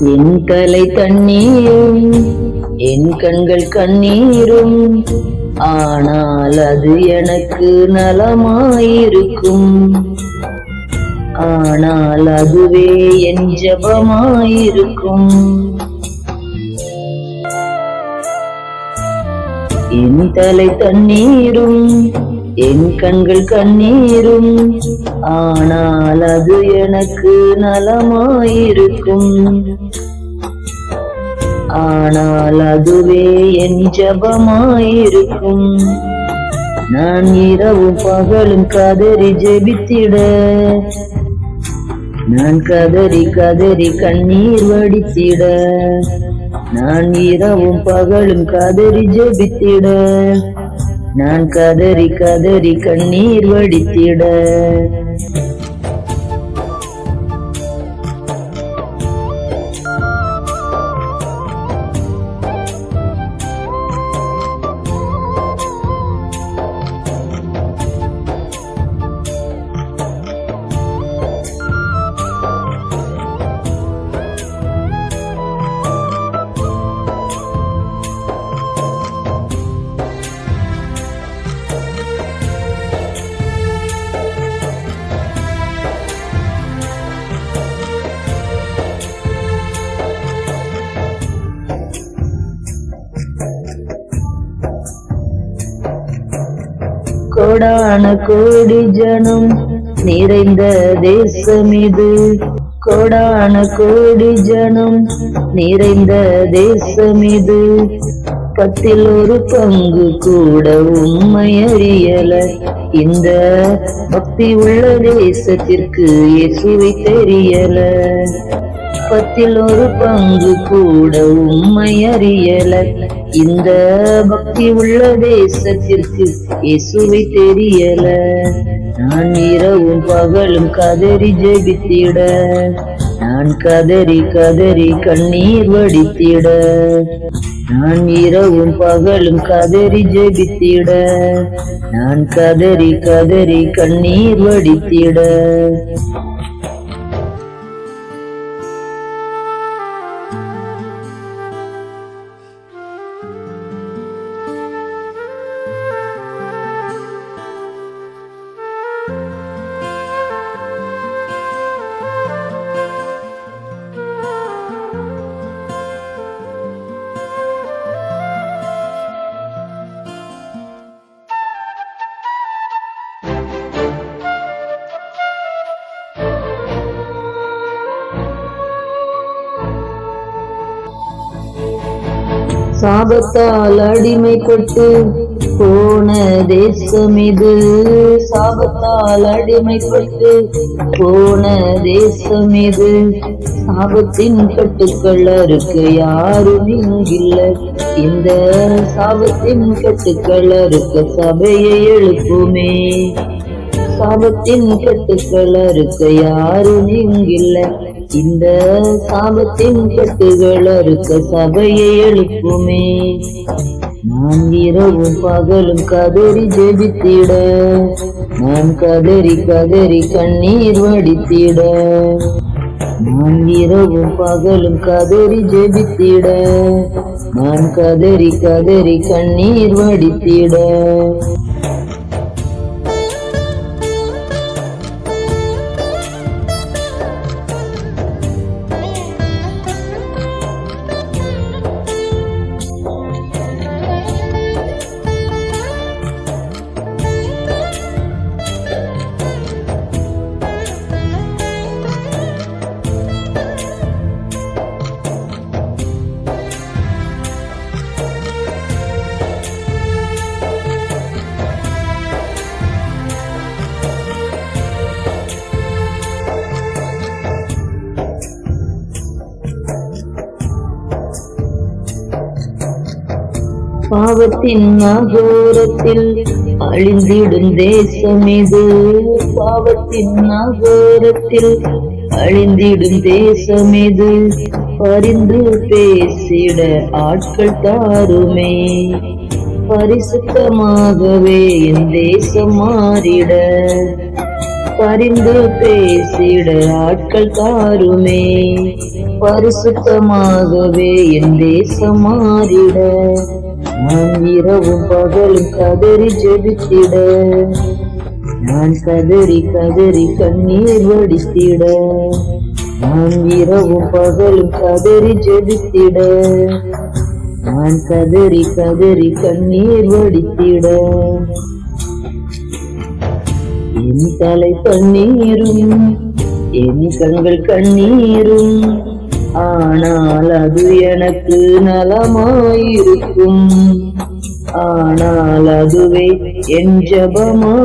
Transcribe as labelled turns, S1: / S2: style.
S1: என் தலை தண்ணீரும் என் கண்கள் கண்ணீரும் ஆனால் அது எனக்கு நலமாயிருக்கும். ஆனால் அதுவே என் ஜெபமாயிருக்கும். என் தலை தண்ணீரும் என் கண்கள் கண்ணீரும் ஆனால் அது எனக்கு நலமாயிருக்கும். ஆனால் அதுவே என் ஜபமாயிருக்கும். நான் இரவும் பகலும் கதறி ஜெபித்திட நான் கதறி கதறி கண்ணீர் வடித்திட நான் இரவும் பகலும் கதறி ஜெபித்திட. நான் கதறி கதறி கண்ணீர் வடித்திட. கோடான கோடி ஜனம் நிறைந்த தேசம் இது கோடான கோடி ஜனம் நிறைந்த தேசம் இது பத்தில் ஒரு பங்கு கூட உண்மை அறியல. இந்த பக்தி உள்ள தேசத்திற்கு இயேசுவை தெரியல. பத்தில் ஒரு பங்கு கூட உண்மை அறியல. இந்த பக்தி உள்ள தேசத்திற்கு இயேசுவை தெரியல. நான் இரவும் பகலும் கதறி ஜெபித்திட. நான் கதறி கதறி கண்ணீர் வடித்திட. நான் இரவும் பகலும் கதறி ஜெபித்திட. நான் கதறி கதறி கண்ணீர் வடித்திட. சாபத்தால் அடிமைப்பட்டு போன தேசம் இது சாபத்தால் அடிமைப்பட்டு போன தேசம் இது சாபத்தின் கட்டுக்கள் இருக்கு யாரும் இங்கில்லை இந்த சாபத்தின் கட்டுக்கள் இருக்கு சபையை எழுப்புமே. சாபத்தின் கட்டுக்கள் இருக்கு யாரும் இங்கில்லை இந்த சாபத்தின் கட்டுகள் அறுக்க சபையை எழுப்புமே. நான் இரவும் பகலும் கதறி ஜெபித்திட. நான் கதறி கதறி கண்ணீர் வடித்திட. நான் இரவும் பகலும் கதறி ஜெபித்திட. நான் கதறி கதறி கண்ணீர் வடித்திட. பாவத்தின் நாகோரத்தில் அழிந்திடும் தேசம் இது பாவத்தின் நாகோரத்தில் அழிந்திடும் தேசம் இது பரிந்து பேசிட ஆட்கள் தாருமே. பரிசுத்தமாகவே என் தேசம் மாறிட. பரிந்து பேசிட ஆட்கள் தாருமே. பரிசுத்தமாகவே என் தேசம் மாறிட. நான் இரவும் பகலும் கதறி ஜெபித்திட. நான் கதறி கதறி கண்ணீர் வடித்திட. நான் இரவும் பகலும் கதறி ஜெபித்திட. நான் கதறி கதறி கண்ணீர் வடித்திட. என் தலை கண்ணீரும் என் கண்கள் கண்ணீரும் ஆனால் அது எனக்கு நலமாயிருக்கும். ஆனால் அதுவே என் ஜபமாயிருக்கும்.